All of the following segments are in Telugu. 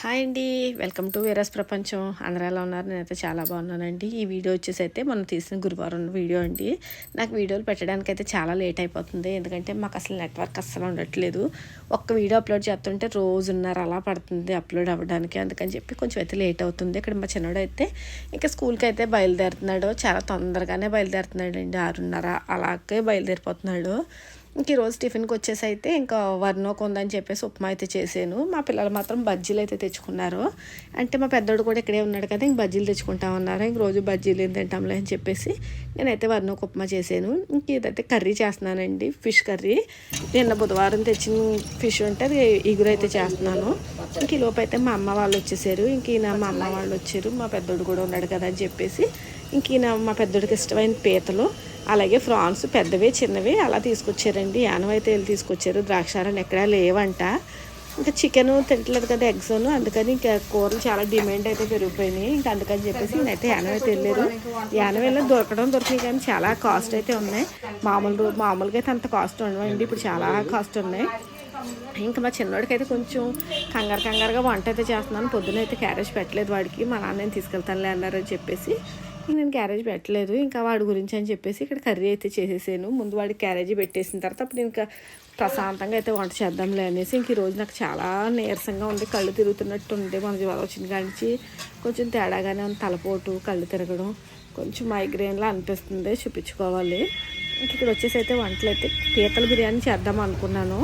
హాయ్ అండి. వెల్కమ్ టు వీరస్ ప్రపంచం. అందరూ ఎలా ఉన్నారు? నేనైతే చాలా బాగున్నానండి. ఈ వీడియో వచ్చేసి అయితే మనం తీసిన గురువారం వీడియో అండి. నాకు వీడియోలు పెట్టడానికి అయితే చాలా లేట్ అయిపోతుంది. ఎందుకంటే మాకు అసలు నెట్వర్క్ అస్సలు ఉండట్లేదు. ఒక్క వీడియో అప్లోడ్ చేస్తుంటే రోజున్నర అలా పడుతుంది అప్లోడ్ అవ్వడానికి. అందుకని చెప్పి కొంచెం అయితే లేట్ అవుతుంది. ఇక్కడ మా చిన్నోడు అయితే ఇంకా స్కూల్కి అయితే బయలుదేరుతున్నాడు. చాలా తొందరగానే బయలుదేరుతున్నాడు అండి ఆరున్నర అలాగే బయలుదేరిపోతున్నాడు. ఇంక ఈరోజు టిఫిన్కి వచ్చేసి అయితే ఇంకా వర్ణోక్ ఉందని చెప్పేసి ఉప్మా అయితే చేశాను. మా పిల్లలు మాత్రం బజ్జీలు అయితే తెచ్చుకున్నారు. అంటే మా పెద్దోడు కూడా ఇక్కడే ఉన్నాడు కదా ఇంక బజ్జీలు తెచ్చుకుంటా ఉన్నారు. ఇంక రోజు బజ్జీలు ఏం తింటాంలే అని చెప్పేసి నేనైతే వర్ణోక్ ఉప్మా చేశాను. ఇంక ఇదైతే కర్రీ చేస్తున్నానండి ఫిష్ కర్రీ. నిన్న బుధవారం తెచ్చిన ఫిష్ ఉంటే అది ఇగురు అయితే చేస్తున్నాను. ఇంక ఈ లోపు అయితే మా అమ్మ వాళ్ళు వచ్చేసారు. ఇంక ఈయన మా అమ్మ వాళ్ళు వచ్చారు. మా పెద్దోడు కూడా ఉన్నాడు కదా అని చెప్పేసి ఇంక మా పెద్దోడికి ఇష్టమైన పీతలు అలాగే ఫ్రాన్స్ పెద్దవి చిన్నవి అలా తీసుకొచ్చారండి. యానం అయితే వెళ్ళి తీసుకొచ్చారు ద్రాక్షారాలు ఎక్కడా లేవంట. ఇంకా చికెన్ తింటలేదు కదా ఎగ్స్ అందుకని ఇంకా కూరలు చాలా డిమాండ్ అయితే పెరిగిపోయినాయి. ఇంకా అందుకని చెప్పేసి నేనైతే యానం అయితే వెళ్ళారు. యానం వెళ్ళి దొరకడం దొరికినాయి కానీ చాలా కాస్ట్ అయితే ఉన్నాయి. మామూలు మామూలుగా అయితే అంత కాస్ట్ ఉండవండి. ఇప్పుడు చాలా కాస్ట్ ఉన్నాయి. ఇంకా మా చిన్నోడికి అయితే కొంచెం కంగారు కంగారుగా వంట అయితే చేస్తున్నాను. పొద్దున అయితే క్యారేజ్ పెట్టలేదు వాడికి. మా నాన్న నేను తీసుకెళ్తానులే అన్నారని చెప్పేసి నేను క్యారేజ్ పెట్టలేదు. ఇంకా వాడి గురించి అని చెప్పేసి ఇక్కడ కర్రీ అయితే చేసేసాను. ముందు వాడికి క్యారేజీ పెట్టేసిన తర్వాత అప్పుడు ఇంకా ప్రశాంతంగా అయితే వంట చేద్దాంలే అనేసి ఇంక ఈరోజు నాకు చాలా నీరసంగా ఉంది. కళ్ళు తిరుగుతున్నట్టు ఉంది. మన జ్వరం వచ్చిన కానించి కొంచెం తేడాగానే ఉంది. తలపోటు కళ్ళు తిరగడం కొంచెం మైగ్రేన్లా అనిపిస్తుంది. చూపించుకోవాలి. ఇంక ఇక్కడ వచ్చేసి అయితే వంటలు అయితే పీతల బిర్యానీ చేద్దాం అనుకున్నాను.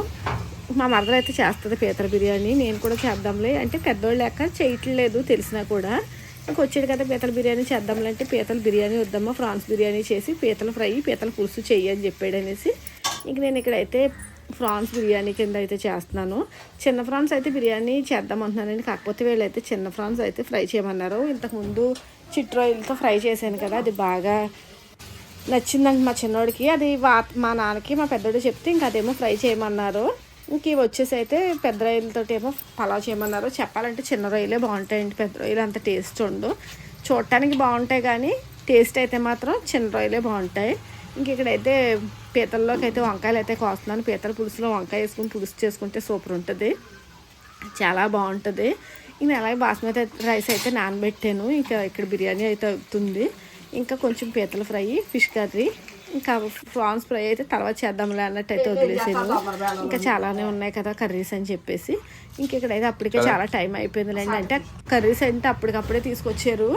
మా మదర్ అయితే చేస్తుంది పీతల బిర్యానీ. నేను కూడా చేద్దాంలే. అంటే పెద్దోళ్ళు లెక్క చేయట్లేదు తెలిసినా కూడా. ఇంక వచ్చాడు కదా పీతల బిర్యానీ చేద్దాంలంటే పీతల బిర్యానీ వద్దామా ఫ్రాన్స్ బిర్యానీ చేసి పీతల ఫ్రై పీతల పులుసు చెయ్యి అని చెప్పాడు అనేసి ఇంక నేను ఇక్కడైతే ఫ్రాన్స్ బిర్యానీ కింద అయితే చేస్తున్నాను. చిన్న ఫ్రాన్స్ అయితే బిర్యానీ చేద్దాం అంటున్నానండి. కాకపోతే వీళ్ళైతే చిన్న ఫ్రాన్స్ అయితే ఫ్రై చేయమన్నారు. ఇంతకుముందు చిట్రాయిల్తో ఫ్రై చేశాను కదా అది బాగా నచ్చిందండి మా చిన్నోడికి. అది వా మా నాన్నకి మా పెద్దోడు చెప్తే ఇంకా అదేమో ఫ్రై చేయమన్నారు. ఇంక ఇవి వచ్చేసి అయితే పెద్ద రొయ్యలతో ఏమో పలావ్ చేయమన్నారు. చెప్పాలంటే చిన్న రొయ్యలే బాగుంటాయండి. పెద్ద రొయ్యలు అంత టేస్ట్ ఉండు చూడటానికి బాగుంటాయి కానీ టేస్ట్ అయితే మాత్రం చిన్న రొయ్యలే బాగుంటాయి. ఇంక ఇక్కడైతే పీతల్లోకి అయితే వంకాయలు అయితే కోస్తున్నాను. పీతల పులుసులో వంకాయ వేసుకుని పులుసు చేసుకుంటే సూపర్ ఉంటుంది. చాలా బాగుంటుంది. ఇంక అలాగే బాస్మతి రైస్ అయితే నానబెట్టాను. ఇంకా ఇక్కడ బిర్యానీ అయితే అవుతుంది. ఇంకా కొంచెం పీతల ఫ్రై ఫిష్ కర్రీ ఇంకా ప్రాన్స్ ఫ్రై అయితే తర్వాత చేద్దాంలే అన్నట్టు అయితే వదిలేసాను ఇంకా చాలానే ఉన్నాయి కదా కర్రీస్ అని చెప్పేసి. ఇంక ఇక్కడైతే అప్పటికే చాలా టైం అయిపోయిందిలేండి అంటే కర్రీస్ అంటే అప్పటికప్పుడే తీసుకొచ్చారు.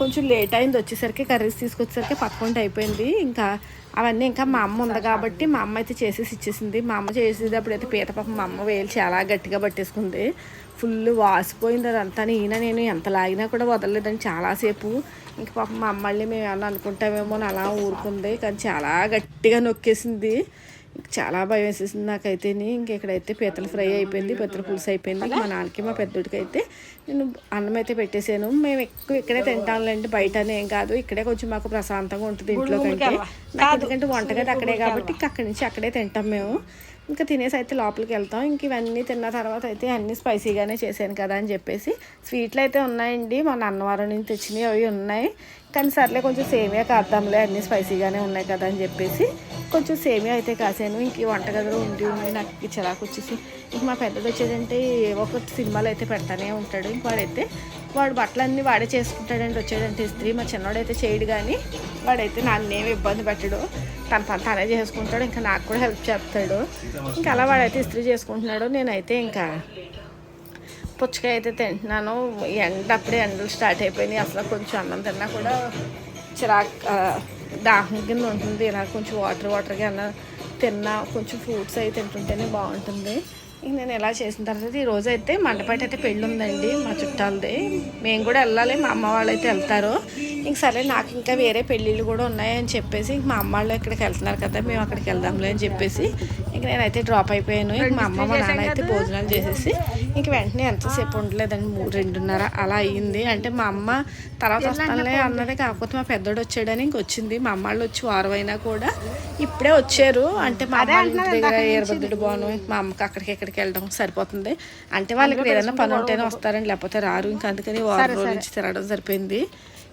కొంచెం లేట్ అయింది వచ్చేసరికి కర్రీస్ తీసుకొచ్చేసరికి పక్కంట అయిపోయింది. ఇంకా అవన్నీ ఇంకా మా అమ్మ ఉంది కాబట్టి మా అమ్మ అయితే చేసేసి ఇచ్చేసింది. మా అమ్మ చేసేటప్పుడు అయితే పీత పాపం మా అమ్మ వేలు చాలా గట్టిగా పట్టేసుకుంది. ఫుల్ వాసిపోయింది అదంతా. ఈయన నేను ఎంత లాగినా కూడా వదలలేదని చాలాసేపు. ఇంక పాపం మా అమ్మల్ని మేము ఏమన్నా అనుకుంటామేమో అని అలా ఊరుకుంది. కానీ చాలా గట్టిగా నొక్కేసింది. చాలా భయం వేసేసింది నాకైతే. ఇంక ఇక్కడైతే పీతల ఫ్రై అయిపోయింది పీతల పులుసు అయిపోయింది మా నాన్నకి మా పెద్దోడికి అయితే నేను అన్నం అయితే పెట్టేశాను. మేము ఎక్కువ ఇక్కడే తింటాంలేండి బయటనే ఏం కాదు. ఇక్కడే కొంచెం మాకు ప్రశాంతంగా ఉంటుంది ఇంట్లో కంటే. నాకు ఎందుకంటే వంటగది అక్కడే కాబట్టి ఇంక అక్కడి నుంచి అక్కడే తింటాం మేము. ఇంకా తినేసి అయితే లోపలికి వెళ్తాం. ఇంక ఇవన్నీ తిన్న తర్వాత అయితే అన్నీ స్పైసీగానే చేశాను కదా అని చెప్పేసి. స్వీట్లు అయితే ఉన్నాయండి. మన అన్నవరం నుంచి తెచ్చినవి అవి ఉన్నాయి. కానీ సర్లే కొంచెం సేమియా కాద్దాంలే అన్నీ స్పైసీగానే ఉన్నాయి కదా అని చెప్పేసి కొంచెం సేమియా అయితే కాసాను. ఇంక ఈ వంటగదిలో ఉండి ఉండి నాకు ఈ చిరాకు వచ్చేసి ఇంక మా పెద్దది వచ్చేదంటే ఏవో ఒక సినిమాలు అయితే పెడతానే ఉంటాడు. ఇంక వాడైతే వాడు బట్టలన్నీ వాడే చేసుకుంటాడండి వచ్చాడంటే ఇస్త్రీ. మా చిన్నోడైతే చేయడు కానీ వాడైతే నన్నేమి ఇబ్బంది పెట్టడు. తన పని తనే చేసుకుంటాడు ఇంకా నాకు కూడా హెల్ప్ చేస్తాడు. ఇంకా అలా వాడైతే ఇస్త్రీ చేసుకుంటున్నాడు. నేనైతే ఇంకా పుచ్చకాయ అయితే తింటున్నాను. ఎండ అప్పుడే ఎండలు స్టార్ట్ అయిపోయినాయి. అసలు కొంచెం అన్నం తిన్నా కూడా చిరాక్ దాహం కింద ఉంటుంది. ఇలా కొంచెం వాటర్ వాటర్గా అన్న తిన్నా కొంచెం ఫ్రూట్స్ అవి తింటుంటేనే బాగుంటుంది. ఇంక నేను ఇలా చేసిన తర్వాత ఈరోజు అయితే మండపేట అయితే పెళ్ళి ఉందండి మా చుట్టాలది. మేము కూడా వెళ్ళాలి. మా అమ్మ వాళ్ళు అయితే వెళ్తారు. ఇంక సరే నాకు ఇంకా వేరే పెళ్ళిళ్ళు కూడా ఉన్నాయని చెప్పేసి ఇంక మా అమ్మ వాళ్ళు ఇక్కడికి వెళ్తున్నారు కదా మేము అక్కడికి వెళ్దాంలే అని చెప్పేసి ఇంక నేనైతే డ్రాప్ అయిపోయాను. ఇంక మా అమ్మ మా నాన్న అయితే భోజనాలు చేసేసి ఇంక వెంటనే ఎంతసేపు ఉండలేదండి మూడు రెండున్నర అలా అయ్యింది అంటే మా అమ్మ తర్వాత వస్తానులే అన్నది కాకపోతే మా పెద్దోడు వచ్చాడని ఇంక వచ్చింది. మా అమ్మ వాళ్ళు వచ్చి వారం అయినా కూడా ఇప్పుడే వచ్చారు. అంటే మా అమ్మ ఇంటి దగ్గర ఏరబద్దుడు బాను మా అమ్మకి అక్కడికి ఎక్కడికి వెళ్ళడం సరిపోతుంది. అంటే వాళ్ళకి ఏదైనా పని ఉంటేనే వస్తారని లేకపోతే రారు. ఇంకా అందుకని వారం రోజుల నుంచి తిరగడం సరిపోయింది.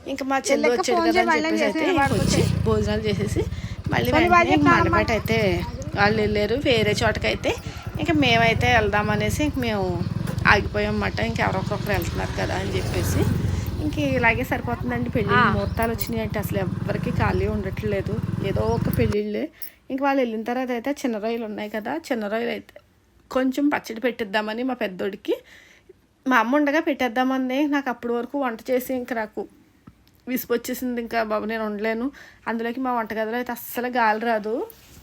ఇంకా మా చెల్లి వచ్చాడు కదా అని చెప్పేసి అయితే వచ్చి భోజనాలు చేసేసి మళ్ళీ వెంటనే మండపేట అయితే వాళ్ళు వెళ్ళారు వేరే చోటకైతే. ఇంకా మేమైతే వెళ్దామనేసి ఇంక మేము ఆగిపోయామన్నమాట ఇంకెవరొకరొకరు వెళ్తున్నారు కదా అని చెప్పేసి. ఇంక ఇలాగే సరిపోతుందండి. పెళ్ళి ముహూర్తాలు వచ్చినాయి అంటే అసలు ఎవరికి ఖాళీ ఉండట్లేదు. ఏదో ఒక పెళ్ళిళ్ళే. ఇంక వాళ్ళు వెళ్ళిన తర్వాత అయితే చిన్న రొయ్యలు ఉన్నాయి కదా చిన్న రొయ్యలు అయితే కొంచెం పచ్చడి పెట్టిద్దామని మా పెద్దోడికి మా అమ్మ ఉండగా పెట్టేద్దామంది నాకు అప్పటి వరకు వంట చేసి ఇంక నాకు విసుపు వచ్చేసింది ఇంకా బాబు నేను ఉండలేను. అందులోకి మా వంటగదిలో అయితే అస్సలు గాలి రాదు.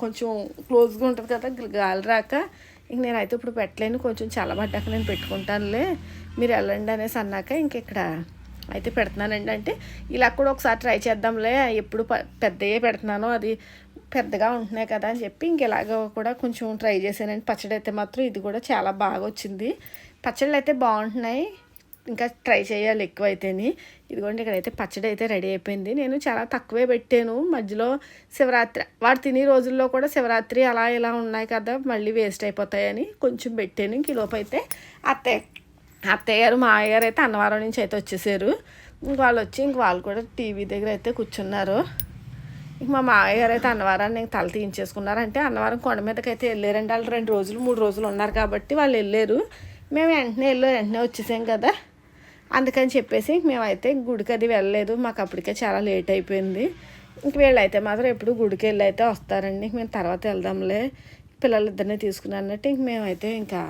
కొంచెం క్లోజ్గా ఉంటుంది కదా గాలి రాక ఇంక నేనైతే ఇప్పుడు పెట్టలేను. కొంచెం చల్లబడ్డాక నేను పెట్టుకుంటానులే. మీరు వెళ్ళండి అనేసి అన్నాక ఇంక ఇక్కడ అయితే పెడుతున్నానండి. అంటే ఇలా కూడా ఒకసారి ట్రై చేద్దాంలే. ఎప్పుడు పెద్దయే పెడుతున్నాను. అది పెద్దగా ఉంటున్నాయి కదా అని చెప్పి ఇంక ఇలాగ కూడా కొంచెం ట్రై చేశానండి. పచ్చడి అయితే మాత్రం ఇది కూడా చాలా బాగా వచ్చింది. పచ్చళ్ళు అయితే బాగుంటున్నాయి. ఇంకా ట్రై చేయాలి ఎక్కువ ఇదిగోండి ఇక్కడైతే పచ్చడి అయితే రెడీ అయిపోయింది. నేను చాలా తక్కువే పెట్టాను. మధ్యలో శివరాత్రి వాడు తినే రోజుల్లో కూడా శివరాత్రి అలా ఇలా ఉన్నాయి కదా మళ్ళీ వేస్ట్ అయిపోతాయని కొంచెం పెట్టాను. ఇంక లోపు అయితే అత్తయ్య అత్తయ్య గారు మామయ్య గారు అయితే అన్నవరం నుంచి అయితే వచ్చేసారు. ఇంక వాళ్ళు వచ్చి ఇంక వాళ్ళు కూడా టీవీ దగ్గర అయితే కూర్చున్నారు. ఇంక మా మామయ్య గారు అయితే అన్నవరాన్ని తల తీయించేసుకున్నారు. అంటే అన్నవరం కొండ మీదకి అయితే వెళ్ళారండి. వాళ్ళు రెండు రోజులు మూడు రోజులు ఉన్నారు కాబట్టి వాళ్ళు వెళ్ళారు. మేము వెంటనే వెళ్ళి వెంటనే వచ్చేసాం కదా. అందుకని చెప్పేసి మేమైతే గుడికి అది వెళ్ళలేదు. మాకు అప్పటికే చాలా లేట్ అయిపోయింది. ఇంక వీళ్ళైతే మాత్రం ఎప్పుడు గుడికి వెళ్ళి అయితే వస్తారండి. మేము తర్వాత వెళ్దాంలే. పిల్లలిద్దరిని తీసుకుని అన్నట్టు ఇంక మేమైతే ఇంకా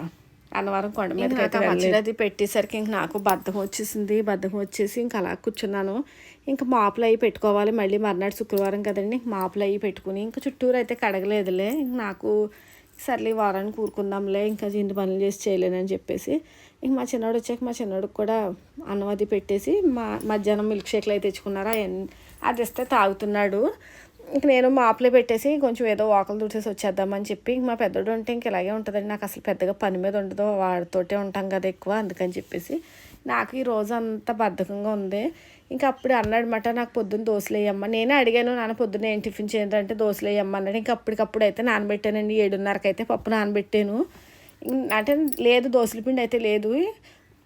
అన్నవరం కొండ మీద అది పెట్టేసరికి ఇంక నాకు బద్ధకం వచ్చేసింది. బద్ధకం వచ్చేసి ఇంకా అలా కూర్చున్నాను. ఇంకా మాపులు అవి పెట్టుకోవాలి. మళ్ళీ మర్నాడు శుక్రవారం కదండి. మాపులు అవి పెట్టుకుని ఇంకా చుట్టూరు అయితే కడగలేదులే. ఇంక నాకు సర్లే వారాన్ని కూరుకుందాంలే ఇంకా ఇంటి పనులు చేసి చేయలేనని చెప్పేసి ఇంక మా చిన్నోడు వచ్చాక మా చిన్నోడికి కూడా అన్నం అది పెట్టేసి మా మధ్యాహ్నం మిల్క్ షేక్లు అయితే తెచ్చుకున్నారా అది ఇస్తే తాగుతున్నాడు. ఇంక నేను మాపులే పెట్టేసి కొంచెం ఏదో వాకలు తుడిచేసి వచ్చేద్దామని చెప్పి ఇంక మా పెద్దోడు ఉంటే ఇంక ఇలాగే ఉంటుందండి నాకు అసలు పెద్దగా పని మీద ఉండదు వాడితోటే ఉంటాం కదా ఎక్కువ అందుకని చెప్పేసి నాకు ఈ రోజు అంత బద్ధకంగా ఉంది. ఇంకా అప్పుడు అన్నాడనమాట నాకు పొద్దున్న దోశలు వేయమ్మ నేనే అడిగాను నాన్న పొద్దున్న ఏం టిఫిన్ చేయండి అంటే దోశలు వేయమ్మ అన్నాడు. ఇంకా అప్పటికప్పుడు అయితే నానబెట్టానండి ఏడున్నరకు అయితే పప్పు నానబెట్టాను. అంటే లేదు దోశల పిండి అయితే లేదు.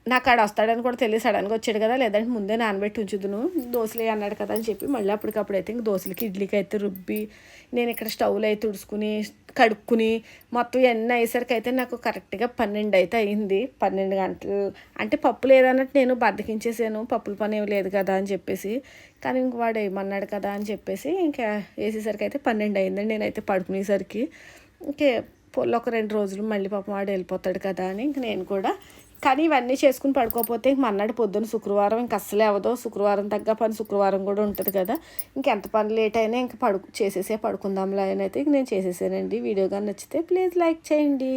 నాకు ఆడ వస్తాడని కూడా తెలియదు. సడన్గా వచ్చాడు కదా లేదంటే ముందే నానబెట్టి ఉంచుదును. దోశలు అన్నాడు కదా అని చెప్పి మళ్ళీ అప్పటికప్పుడు అయితే ఇంక దోశలకి ఇడ్లీకి అయితే రుబ్బి నేను ఇక్కడ స్టవ్లు అయితే ఉడుచుకుని కడుక్కుని మొత్తం ఇవన్నీ అయ్యేసరికి అయితే నాకు కరెక్ట్గా పన్నెండు అయితే అయింది. పన్నెండు గంటలు. అంటే పప్పు లేదన్నట్టు నేను బద్దకించేసాను. పప్పుల పని ఏమి లేదు కదా అని చెప్పేసి. కానీ ఇంక వాడు ఏమన్నాడు కదా అని చెప్పేసి ఇంకా వేసేసరికి అయితే పన్నెండు అయిందండి. నేనైతే పడుకునేసరికి. ఇంకే పొల్లు ఒక రెండు రోజులు మళ్ళీ పాపం వాడు వెళ్ళిపోతాడు కదా అని ఇంక నేను కూడా. కానీ ఇవన్నీ చేసుకుని పడుకోకపోతే ఇంక మన్నాడు పొద్దున్న శుక్రవారం ఇంక అస్సలే అవ్వదు. శుక్రవారం తగ్గ పని శుక్రవారం కూడా ఉంటుంది కదా. ఇంకెంత పని లేట్ అయినా ఇంక పడుకు చేసేసే పడుకుందాంలా అని అయితే ఇంక నేను చేసేసానండి. వీడియో కానీ నచ్చితే ప్లీజ్ లైక్ చేయండి.